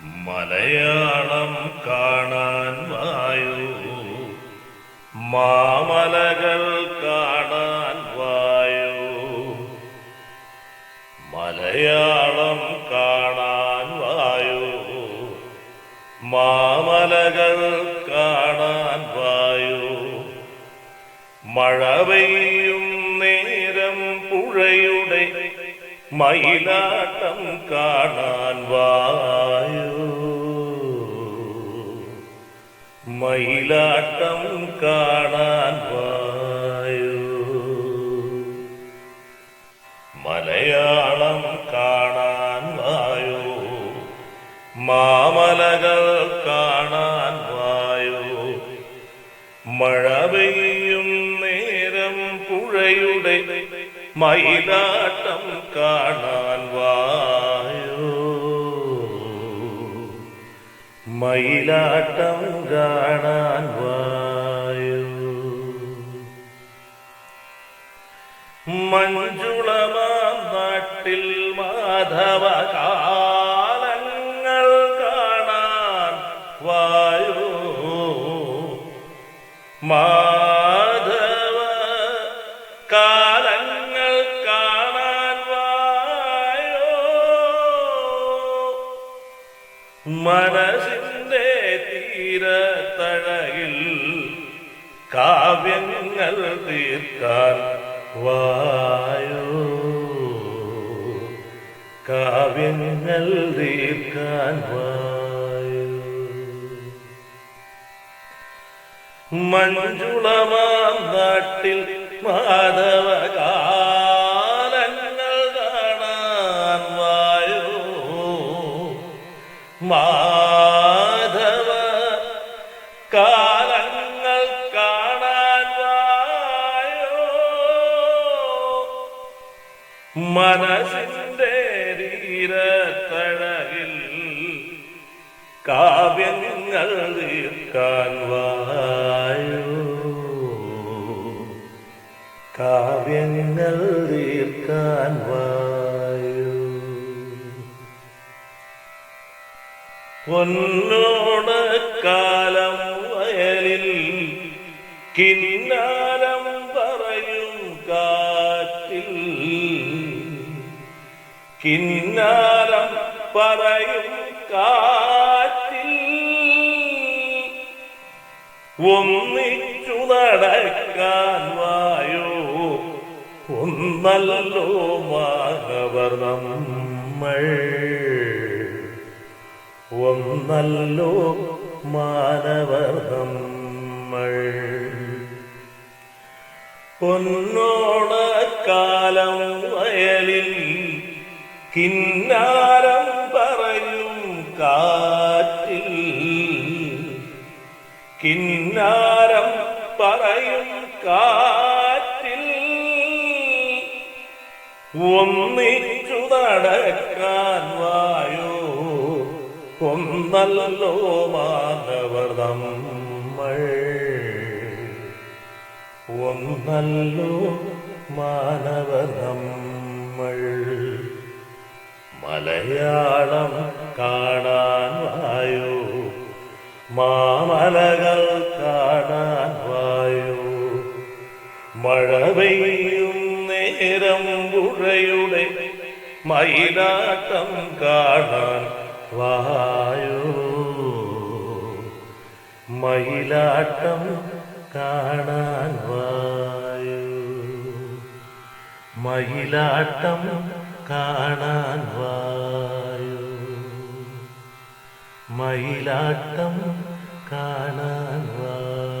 മലയാളം കാണാൻ വായു. മാമലകൾ കാണാൻ വായു. മലയാളം കാണാൻ വായു. മാമലകൾ കാണാൻ വായു. മഴ പെയ്യും നേരം പുഴയുടെ മയിലാട്ടം കാണാൻ വായോ? മയിലാട്ടം കാണാൻ വായോ? മലയാളം കാണാൻ വായോ? മാമലകൾ കാണാൻ വായോ? മഴ പെയ്യും നേരം പുഴയുടെ മയിലാട്ടം കാണാൻ വായോ? മൈലാട്ടം കാണാൻ വായോ? മഞ്ജുളമാം നാട്ടിൽ മാധവ കാലങ്ങൾ കാണാൻ വായോ? മാധവ മനസ്സിന്റെ തീരത്തഴകിൽ കാവ്യങ്ങൾ തീർക്കാൻ വായോ? കാവ്യങ്ങൾ തീർക്കാൻ വായോ? മഞ്ജുളമാം നാട്ടിൽ മാധവ കാലങ്ങൾ കാണാൻ മനസ്സിന്റെ തീരത്തഴകിൽ കാവ്യങ്ങൾ തീർക്കാൻ വായോ? കാവ്യങ്ങൾ പൊന്നോട് കാലം വയലിൽ കിന്നാരം പറയും കാറ്റിൽ. കിന്നാരം പറയും കാറ്റിൽ. ഒന്നിച്ചു നടക്കാൻ വായോ ഒന്നല്ലോ മാനവർ നമ്മൾ. ഒന്നല്ലോ മാനവർ നമ്മൾ. പൊന്നോണ കാലം വയലിൽ കിന്നാരം പറയും കാറ്റിൽ. കിന്നാരം പറയും കാറ്റിൽ. ഒന്നിച്ചു നടക്കാൻ വായോ ഒന്നല്ലോ മാനവർ നമ്മൾ. ഒന്നല്ലോ മാനവർ നമ്മൾ. മലയാളം കാണാൻ വായോ? മാമലകൾ കാണാൻ വായോ? മഴ പെയ്യും നേരം പുഴയുടെ മയിലാട്ടം കാണാൻ വായോ മയിലാട്ടം കാണാൻ വായു. മയിലാട്ടം കാണാൻ വായു. മയിലാട്ടം കാണാൻ വായു.